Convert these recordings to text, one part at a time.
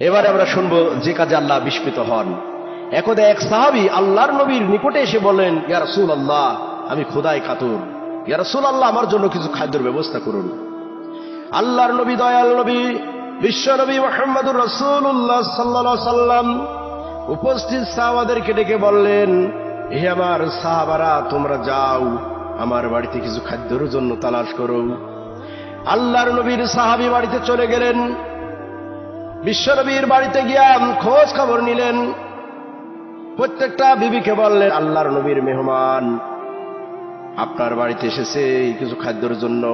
এবারে আমরা শুনব যে কাজে আল্লাহ বিস্মিত হন। একদা এক সাহাবি আল্লাহর নবীর নিকটে এসে বললেন, ইয়া রাসূল আল্লাহ আমি খোদায় কাতুর ইয়ারসুল আল্লাহ আমার জন্য কিছু খাদ্যের ব্যবস্থা করুন। আল্লাহর নবী, দয়াল নবী, বিশ্ব নবী মোহাম্মদুর রসুল্লাহ সাল্লা সাল্লাম উপস্থিত সাহাবাদেরকে ডেকে বললেন, হে আমার সাহাবারা, তোমরা যাও, আমার বাড়িতে কিছু খাদ্যের জন্য তালাশ করো। আল্লাহর নবীর সাহাবি বাড়িতে চলে গেলেন। বিশ্বনবীর বাড়িতে গিয়া খোঁজ খবর নিলেন। প্রত্যেকটা বিবিকে বললেন, আল্লাহর নবীর মেহমান, আপনার বাড়িতে এসেছে কিছু খাদ্যর জন্য।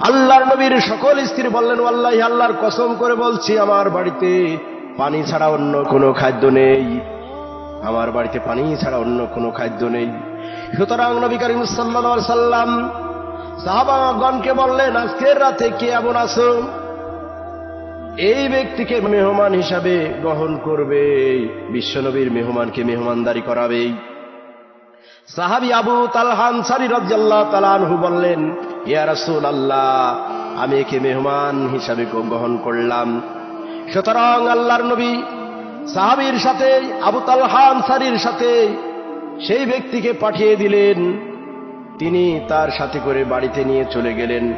আল্লাহর নবীর সকল স্ত্রী বললেন আল্লাহ আল্লাহর কসম করে বলছি, আমার বাড়িতে পানি ছাড়া অন্য কোনো খাদ্য নেই। আমার বাড়িতে পানি ছাড়া অন্য কোনো খাদ্য নেই। সুতরাং নবী করিম সাল্লা সাল্লাম সাহাবাগণকে বললেন, আজকের রাতে কে এমন আছো? এই ব্যক্তিকে মেহমান হিসাবে গ্রহণ করবে, বিশ্বনবীর মেহমানকে মেহমানদারি করাবে। সাহাবি আবু তালহান সারি তালানহু বললেন, ইয়া রাসূল আল্লাহ আমি একে মেহমান হিসাবে গ্রহণ করলাম। সুতরাং আল্লাহর নবী সাহাবির সাথে, আবু তালহান সারির সাথে সেই ব্যক্তিকে পাঠিয়ে দিলেন। তিনি তার সাথে করে বাড়িতে নিয়ে চলে গেলেন।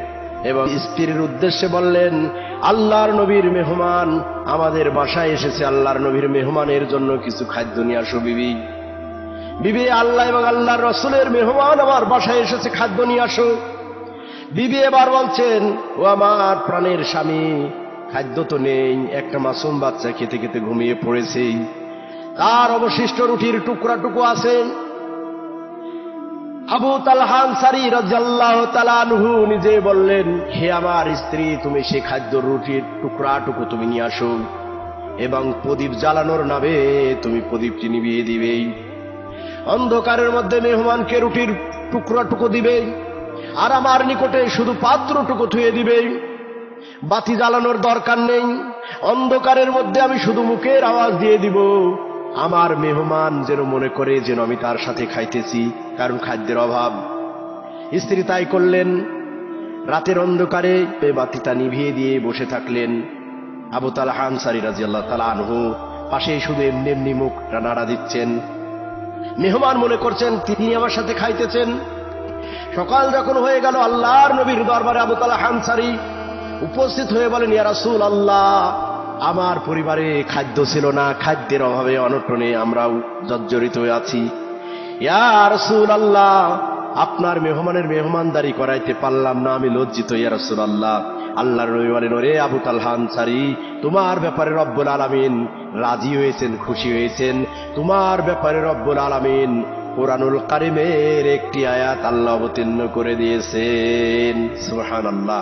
এবং স্ত্রীর উদ্দেশ্যে বললেন, আল্লাহর নবীর মেহমান, আমাদের বাসায় এসেছে আল্লাহর নবীর মেহমানের জন্য কিছু খাদ্য নিয়ে আসো বিবি। বিবি, আল্লাহ এবং আল্লাহর রসুলের মেহমান আমার বাসায় এসেছে, খাদ্য নিয়ে আসো। বিবি এবার বলছেন, ও আমার প্রাণের স্বামী, খাদ্য তো নেই, একটা মাসুম বাচ্চা খেতে খেতে ঘুমিয়ে পড়েছে। তার অবশিষ্ট রুটির টুকরা টুকু আছে। আবু তালহান সারি রাজ্লাহ তালানহু নিজে বললেন, হে আমার স্ত্রী, তুমি সে খাদ্য রুটির টুকরাটুকু তুমি নিয়ে আসো এবং প্রদীপ জ্বালানোর নামে তুমি প্রদীপটি নিভিয়ে দিবে। অন্ধকারের মধ্যে মেহমানকে রুটির টুকরাটুকু দিবে আর আমার নিকটে শুধু পাত্রটুকু থুয়ে দিবে। বাতি জ্বালানোর দরকার নেই। অন্ধকারের মধ্যে আমি শুধু মুখের আওয়াজ দিয়ে দিব। আমার মেহমান যেন মনে করে যেন আমি তার সাথে খাইতেছি, কারণ খাদ্যের অভাব। স্ত্রী তাই করলেন। রাতের অন্ধকারে বাতিটা নিভিয়ে দিয়ে বসে থাকলেন আবু তালা হানসারি রাজি আল্লাহ তালা আনহু। পাশে শুধু এমনি এমনি মুখ নাড়া দিচ্ছেন। মেহমান মনে করছেন, তিনি আমার সাথে খাইতেছেন? সকাল যখন হয়ে গেল, আল্লাহর নবীর দরবারে আবু তালা হানসারি উপস্থিত হয়ে বলেন, ইয়া রাসূল আল্লাহ আমার পরিবারে খাদ্য ছিল না, খাদ্যের অভাবে অনটনে আমরাও জর্জরিত আছি। ইয়া রাসূল আল্লাহ আপনার মেহমানের মেহমানদারি করাইতে পারলাম না, আমি লজ্জিত, ইয়া রাসূল আল্লাহ আল্লাহর নবী বলেন, ওরে আবু তালহান সারি তোমার ব্যাপারে রব্বুল আলামিন রাজি হয়েছেন, খুশি হয়েছেন। তোমার ব্যাপারে রব্বুল আলামিন কোরআনুল কারিমের একটি আয়াত আল্লাহ অবতীর্ণ করে দিয়েছেন। সুহান আল্লাহ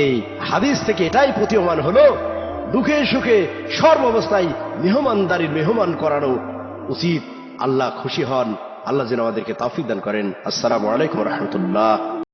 এই হাদিস থেকে এটাই প্রতীয়মান হলো দুঃখে সুখে সর্বাবস্থায় মেহমানদারির মেহমান করানো উচিত। আল্লাহ খুশি হন। আল্লাহ যেন আমাদেরকে তাফিক দান করেন। আসসালামু আলাইকুম রহমতুল্লাহ।